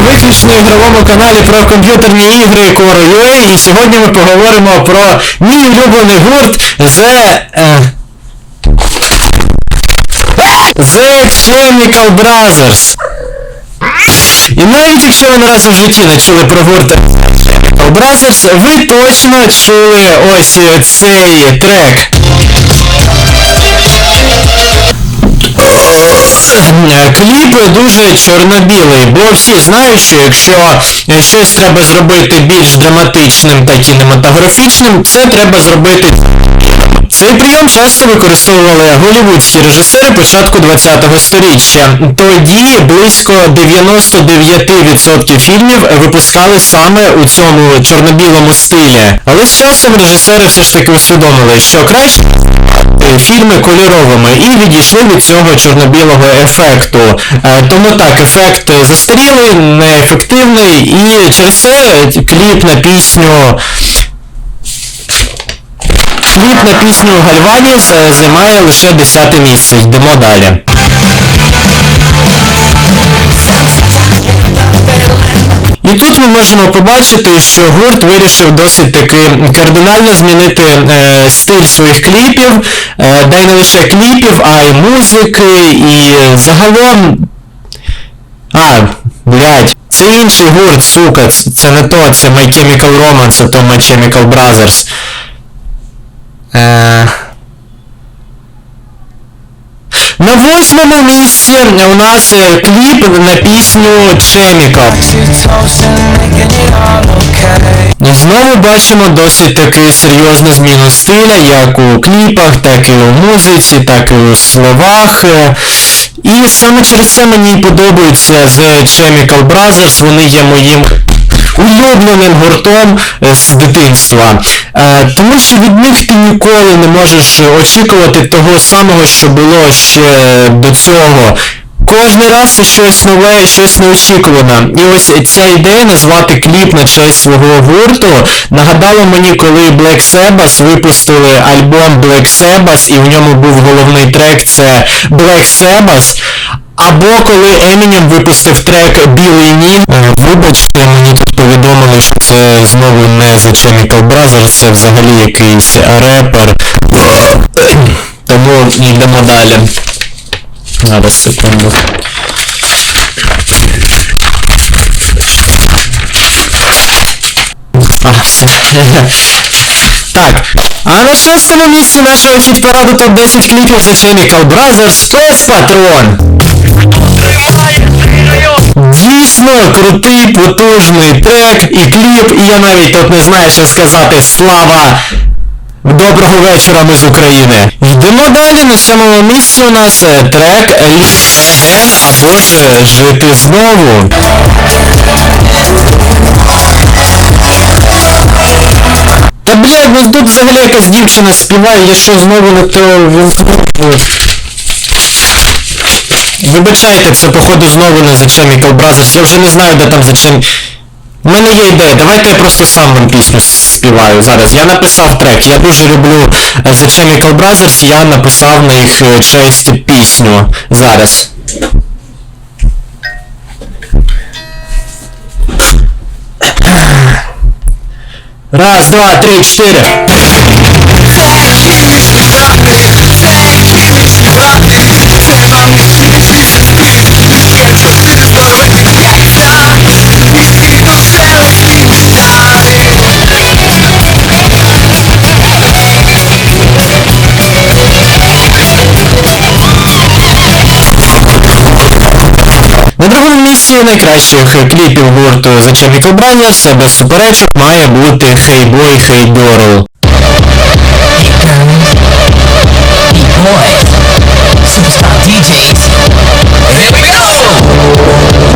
виключно ігровому каналі про комп'ютерні ігри Core.ua і сьогодні ми поговоримо про мій улюблений гурт The... Е, The Chemical Brothers. І навіть якщо ви не раз у житті не чули про гурт Chemical Brothers, ви точно чули ось цей трек. Кліп дуже чорно-білий, бо всі знають, що якщо е, щось треба зробити більш драматичним та кінематографічним, це треба зробити. Цей прийом часто використовували голівудські режисери початку ХХ століття. Тоді близько 99% фільмів випускали саме у цьому чорно-білому стилі. Але з часом режисери все ж таки усвідомили, що краще фільми кольоровими і відійшли від цього чорно-білого ефекту. Е, Тому так, ефект застарілий, неефективний, і через це кліп на пісню Кліп на пісню Гальваніс займає лише 10 місце. Йдемо далі. І тут ми можемо побачити, що гурт вирішив досить таки кардинально змінити е, стиль своїх кліпів, е, да не лише кліпів, а й музики, і загалом. А, блядь, це інший гурт, сука, це не то, це My Chemical Romance, а то My Chemical Brothers. Е... На восьмому місці у нас е, кліп на пісню Chemical. І знову бачимо досить таки серйозну зміну стиля, як у кліпах, так і у музиці, так і у словах. Е, І саме через це мені і подобаються The Chemical Brothers, вони є моїм улюбленим гуртом е, з дитинства. Е, Тому що від них ти ніколи не можеш очікувати того самого, що було ще до цього. Кожний раз це щось нове, щось неочікуване. І ось ця ідея назвати кліп на честь свого гурту нагадала мені, коли Black Sabbath випустили альбом Black Sabbath, і в ньому був головний трек це Black Sabbath. Або коли Eminem випустив трек Білий Ніг. Е, Вибачте, мені тут повідомили, що це знову не The Chemical Brothers, це взагалі якийсь репер. Тому йдемо далі. Зараз секунду. Так. А на шостому місці нашого хіт-параду топ-10 кліпів The Chemical Brothers Пес Патрон. Дійсно крутий, потужний трек і кліп, і я навіть тут не знаю, що сказати. Слава! Доброго вечора, ми з України. Йдемо далі. На сьомому місці у нас е, трек або ж е, Жити знову. Та блядь, ну тут взагалі якась дівчина співає, я що знову не то. Вибачайте, це походу знову не The Chemical Brothers, я вже не знаю, де там Chemical... У мене є ідея, давайте я просто сам вам пісню співаю зараз. Я написав трек, я дуже люблю The Chemical Brothers, я написав на їх е, честь пісню зараз. Раз, два, три, чотири. Місці найкращих кліпів гурту The Chemical Brothers без суперечок має бути DJs. Here we go!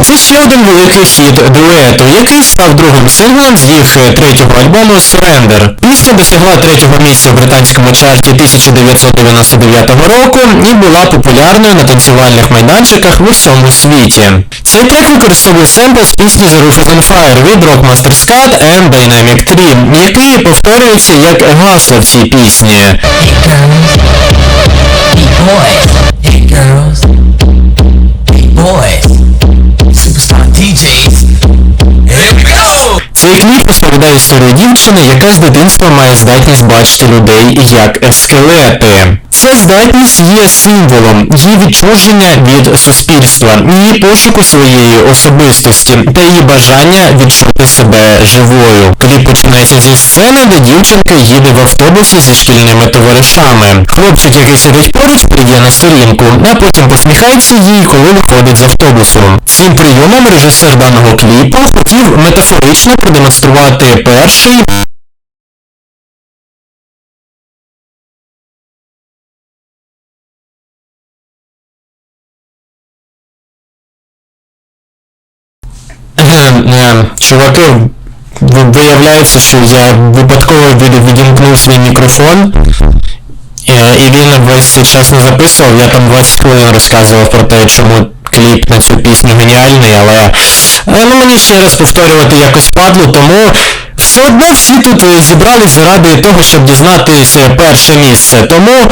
Це ще один великий хіт дуету, який став другим синглом з їх третього альбому Surrender. Пісня досягла третього місця в британському чарті 1999 року і була популярною на танцювальних майданчиках в усьому світі. Цей трек використовує семпл з пісні The Roof is on Fire від Rockmaster Scott and Dynamic 3, який повторюється як гасло в цій пісні. Hey girls. Hey boys. Hey girls. Superstar DJs. Цей кліп розповідає історію дівчини, яка з дитинства має здатність бачити людей як скелети. Ця здатність є символом її відчуження від суспільства, її пошуку своєї особистості та її бажання відчути себе живою. Кліп починається зі сцени, де дівчинка їде в автобусі зі шкільними товаришами. Хлопчик, який сидить поруч, прийде на сторінку, а потім посміхається їй, коли виходить з автобусу. Цим прийомом режисер даного кліпу хотів метафорично продемонструвати перший Ем, Чуваки, виявляється, що я випадково відімкнув свій мікрофон, е, і він весь цей час не записував, я там 20 хвилин розказував про те, чому кліп на цю пісню геніальний, але е, ну, мені ще раз повторювати якось падло, тому все одно всі тут е, зібрались заради того, щоб дізнатися перше місце. Тому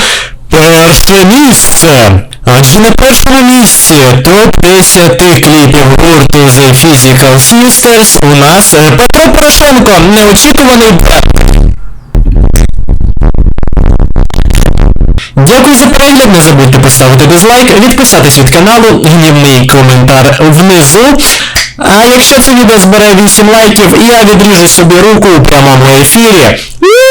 перше місце. Адже на першому місці топ-10 кліпів гурту The Physical Sisters у нас е, Петро Порошенко. Неочікуваний брат. Дякую за перегляд, не забудьте поставити дизлайк, відписатись від каналу, гнівний коментар внизу. А якщо це відео збере 8 лайків, я відріжу собі руку у прямому ефірі.